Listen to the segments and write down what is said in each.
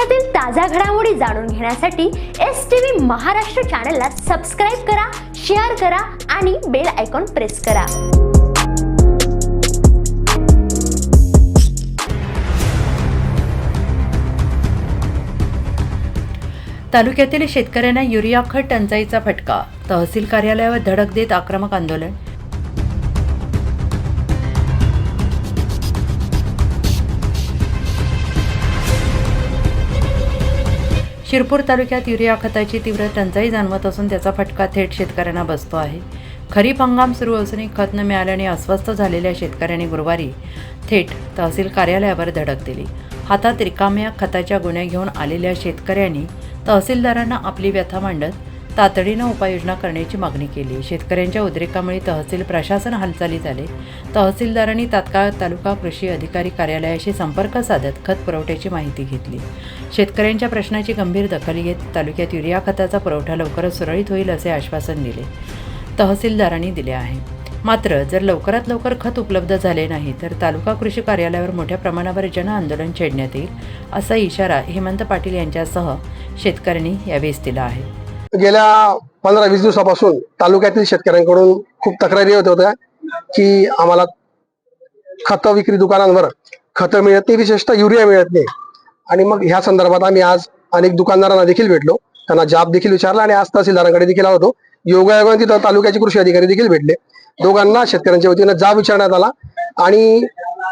देशातील ताज्या घडामोडी जाणून घेण्यासाठी एस टी व्ही महाराष्ट्र चॅनलला सबस्क्राईब करा शेअर करा आणि बेल आयकॉन प्रेस करा. तालुक्यातील शेतकऱ्यांना युरिया खत टंचाईचा फटका. तहसील कार्यालयावर धडक देत आक्रमक आंदोलन शिरपूर तालुक्यात युरिया खताची तीव्र टंचाई जाणवत असून त्याचा फटका थेट शेतकऱ्यांना बसतो आहे. खरीप हंगाम सुरू असूनही खत न मिळाल्याने अस्वस्थ झालेल्या शेतकऱ्यांनी गुरुवारी थेट तहसील कार्यालयावर धडक दिली. हातात रिकाम्या खताच्या गुन्ह्या घेऊन आलेल्या शेतकऱ्यांनी तहसीलदारांना आपली व्यथा मांडत तातडीनं उपाययोजना करण्याची मागणी केली. शेतकऱ्यांच्या उद्रेकामुळे तहसील प्रशासन हालचाली झाले तहसीलदारांनी तात्काळ तालुका कृषी अधिकारी कार्यालयाशी संपर्क साधत खत पुरवठ्याची माहिती घेतली. शेतकऱ्यांच्या प्रश्नाची गंभीर दखल घेत तालुक्यात युरिया खताचा पुरवठा लवकरच सुरळीत होईल असे आश्वासन दिले. तहसीलदारांनी दिले आहे. मात्र जर लवकरात लवकर खत उपलब्ध झाले नाही तर तालुका कृषी कार्यालयावर मोठ्या प्रमाणावर जनआंदोलन छेडण्यात येईल असा इशारा हेमंत पाटील यांच्यासह शेतकऱ्यांनी यावेळेस दिला आहे. गेल्या पंधरा वीस दिवसापासून तालुक्यातील शेतकऱ्यांकडून खूप तक्रारी होत होत्या की आम्हाला खत विक्री दुकानांवर खतं मिळत नाही विशेषतः युरिया मिळत नाही. आणि मग ह्या संदर्भात आम्ही आज अनेक दुकानदारांना देखील भेटलो. त्यांना जाब देखील विचारला आणि आज तहसीलदारांकडे देखील आलो होतो. योगायोगाने तिथं तालुक्याचे कृषी अधिकारी देखील भेटले. दोघांना शेतकऱ्यांच्या वतीनं जाब विचारण्यात आला आणि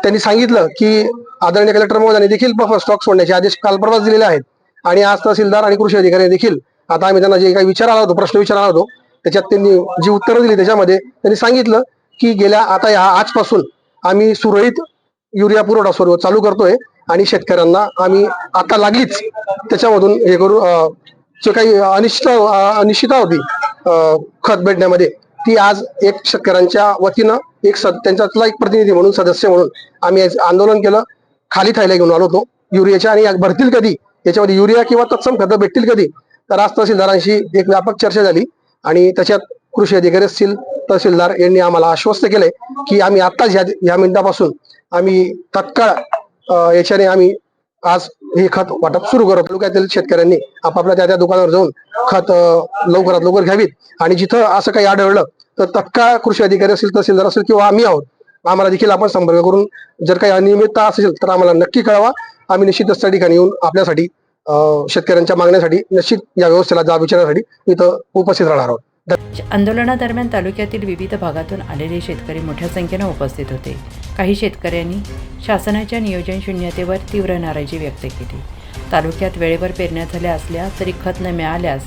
त्यांनी सांगितलं की आदरणीय कलेक्टर महोदयांनी देखील बफर स्टॉक सोडण्याचे आदेश काल परवाच दिलेले आहेत. आणि आज तहसीलदार आणि कृषी अधिकारी देखील आता आम्ही त्यांना जे काही विचारायला होतो प्रश्न विचारायला होतो त्याच्यात त्यांनी जी उत्तरं दिली त्याच्यामध्ये त्यांनी सांगितलं की गेल्या आता या आजपासून आम्ही सुरळीत युरिया पुरवठा सर्व चालू करतोय आणि शेतकऱ्यांना आम्ही आता लागलीच त्याच्यामधून हे करू अं, जे काही अनिश्चित अनिश्चिता होती खत भेटण्यामध्ये ती आज एक शेतकऱ्यांच्या वतीनं एक सद- त्यांच्यातला एक प्रतिनिधी म्हणून सदस्य म्हणून आम्ही आंदोलन केलं. खाली थायला घेऊन आलो होतो युरियाच्या आणि भरतील कधी याच्यामध्ये युरिया किंवा तत्सम खतं भेटतील कधी तर आज तहसीलदारांशी एक व्यापक चर्चा झाली आणि त्याच्यात कृषी अधिकारी असतील तहसीलदार यांनी आम्हाला आश्वस्त केलंय की आम्ही आत्ताच ह्या ह्या मिनिटापासून आम्ही तत्काळ याच्याने आम्ही आज हे खत वाटप सुरू करत तालुक्यातील शेतकऱ्यांनी आपापल्या त्या त्या दुकानावर जाऊन खत लवकरात लवकर घ्यावीत. आणि जिथं असं काही आढळलं तर तत्काळ कृषी अधिकारी असेल तहसीलदार असेल किंवा आम्ही आहोत आम्हाला देखील आपण संपर्क करून जर काही अनियमितता असेल तर आम्हाला नक्की कळवा. आम्ही निश्चितच त्या ठिकाणी येऊन आपल्यासाठी शेतकऱ्यांच्या मागण्यासाठी निश्चित या व्यवस्थेला जाब विचारण्यासाठी इथं उपस्थित राहणार आहोत. आंदोलनादरम्यान तालुक्यातील विविध भागातून आलेले शेतकरी मोठ्या संख्येनं उपस्थित होते. काही शेतकऱ्यांनी शासनाच्या नियोजन शून्यतेवर तीव्र नाराजी व्यक्त केली. तालुक्यात वेळेवर पेरण्या झाल्या असल्या तरी खत न मिळाल्यास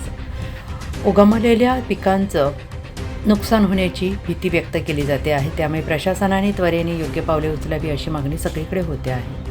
उगमलेल्या पिकांचं नुकसान होण्याची भीती व्यक्त केली जाते आहे. त्यामुळे प्रशासनाने त्वरेने योग्य पावले उचलावी अशी मागणी सगळीकडे होते आहे.